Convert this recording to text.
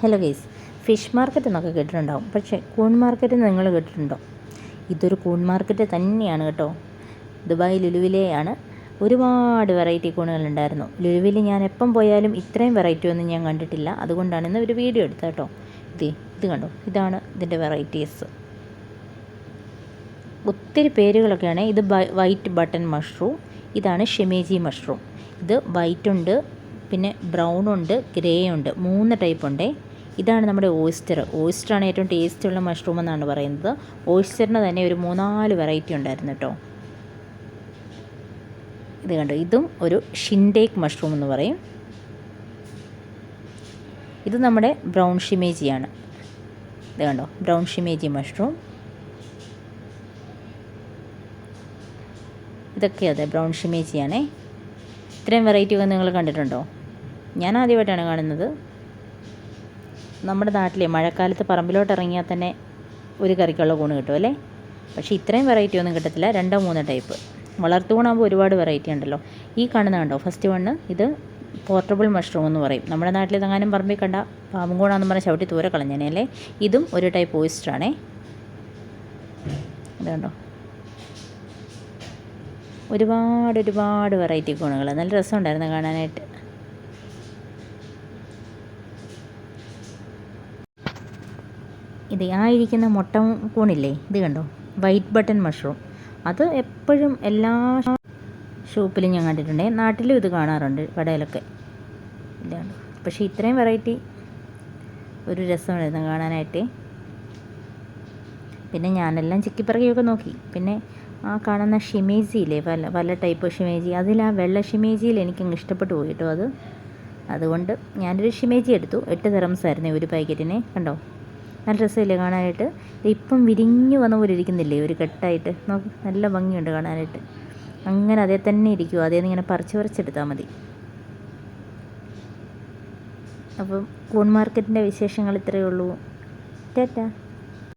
Hello guys fish market എന്നൊക്കെ കേട്ടിട്ടുണ്ടാവും. പക്ഷേ കൂൺ മാർക്കറ്റ് നിങ്ങൾ കേട്ടിട്ടുണ്ടോ? ഇതൊരു കൂൺ മാർക്കറ്റ് തന്നെയാണ് കേട്ടോ. ദുബായ് ലുലുവിലെയാണ് ഒരുപാട് വെറൈറ്റി കൂണുകളുണ്ടായിരുന്നു ലുലുവിൽ ഞാൻ എപ്പം പോയാലും ഇത്രയും വെറൈറ്റി ഒന്നും ഞാൻ കണ്ടിട്ടില്ല. അതുകൊണ്ടാണ് ഇന്ന് ഒരു വീഡിയോ എടുത്തത് കേട്ടോ. ഇത് ഇത് കണ്ടോ? ഇതാണ് ഇതിന്റെ വെറൈറ്റീസ് ഒത്തിരി പേരുകളൊക്കെയാണ്. ഇത് വൈറ്റ് ബട്ടൺ മഷ്റൂം ഇതാണ് ഷെമേജി മഷ്റൂം ഇത് വൈറ്റ് ഉണ്ട് പിന്നെ ബ്രൗൺ ഉണ്ട് ഗ്രേ ഉണ്ട് മൂന്ന് ടൈപ്പ് ഉണ്ടേ. ഇതാണ് നമ്മുടെ ഓയിസ്റ്റർ ഓയിസ്റ്ററാണ് ഏറ്റവും ടേസ്റ്റ് ഉള്ള മഷ്റൂം എന്നാണ് പറയുന്നത്. ഓയിസ്റ്ററിന് തന്നെ ഒരു മൂന്നാൽ വെറൈറ്റി ഉണ്ടായിരുന്നു കേട്ടോ ഇത് കണ്ടോ? ഇതും ഒരു ഷിൻഡേക്ക് മഷ്റൂം എന്ന് പറയും. ഇത് നമ്മുടെ ബ്രൗൺ ഷിമേജിയാണ് ഇത് കണ്ടോ? ബ്രൗൺ ഷിമേജി മഷ്റൂം ഇതൊക്കെ അതെ ബ്രൗൺ ഷിമേജിയാണേ ഇത്രയും വെറൈറ്റി ഒക്കെ നിങ്ങൾ കണ്ടിട്ടുണ്ടോ? ഞാൻ ആദ്യമായിട്ടാണ് കാണുന്നത്. നമ്മുടെ നാട്ടിലെ മഴക്കാലത്ത് പറമ്പിലോട്ട് ഇറങ്ങിയാൽ തന്നെ ഒരു കറിക്കുള്ള കൂണ് കിട്ടും അല്ലേ? പക്ഷേ ഇത്രയും വെറൈറ്റി ഒന്നും കിട്ടത്തില്ല. രണ്ടോ മൂന്നോ ടൈപ്പ് വളർത്തുകൂണാകുമ്പോൾ ഒരുപാട് വെറൈറ്റി ഉണ്ടല്ലോ. ഈ കാണുന്ന കണ്ടോ? ഫസ്റ്റ് വണ്ണ് ഇത് പോർട്ടബിൾ മഷ്റൂം എന്ന് പറയും. നമ്മുടെ നാട്ടിൽ ഇതെങ്ങാനും പറമ്പിൽ കണ്ട പാമ്പും കൂടാന്ന് പറഞ്ഞാൽ ചവിട്ടി തൂരെ കളഞ്ഞേനെ അല്ലേ? ഇതും ഒരു ടൈപ്പ് ഓയിസ്റ്ററാണേ ഇത് കണ്ടോ? ഒരുപാട് ഒരുപാട് വെറൈറ്റി കൂണുകൾ നല്ല രസമുണ്ടായിരുന്നു കാണാനായിട്ട്. ഇത് ആ ഇരിക്കുന്ന മുട്ട കൂണില്ലേ? ഇത് കണ്ടോ? വൈറ്റ് ബട്ടൺ മഷ്റൂം അത് എപ്പോഴും എല്ലാ ഷോപ്പിലും ഞാൻ കണ്ടിട്ടുണ്ട്. നാട്ടിലും ഇത് കാണാറുണ്ട് കടയിലൊക്കെ. ഇതാണ്. പക്ഷേ ഇത്രയും വെറൈറ്റി ഒരു രസമായിരുന്നു കാണാനായിട്ട്. പിന്നെ ഞാനെല്ലാം ചിക്കിപ്പിറകിയൊക്കെ നോക്കി. പിന്നെ ആ കാണുന്ന ഷിമേജിയില്ലേ പല പല ടൈപ്പ് ഷിമേജി അതിൽ ആ വെള്ള ഷിമേജിയിൽ എനിക്കങ്ങ് ഇഷ്ടപ്പെട്ടു പോയി കേട്ടോ അത്. അതുകൊണ്ട് ഞാനൊരു ഷിമേജി എടുത്തു. എട്ട് തെറംസ് ആയിരുന്നു ഒരു പാക്കറ്റിനെ കണ്ടോ? നല്ല രസമില്ലേ കാണാനായിട്ട്? ഇപ്പം വിരിഞ്ഞു വന്ന പോലെ ഇരിക്കുന്നില്ലേ? ഒരു കെട്ടായിട്ട്. നോക്ക് നല്ല ഭംഗിയുണ്ട് കാണാനായിട്ട്. അങ്ങനെ അതേ തന്നെ ഇരിക്കുമോ അതേ ഇങ്ങനെ പറിച്ച് പറിച്ചെടുത്താൽ മതി. അപ്പം കൂൺ മാർക്കറ്റിന്റെ വിശേഷങ്ങൾ ഇത്രയേ ഉള്ളൂ. ടാറ്റാ.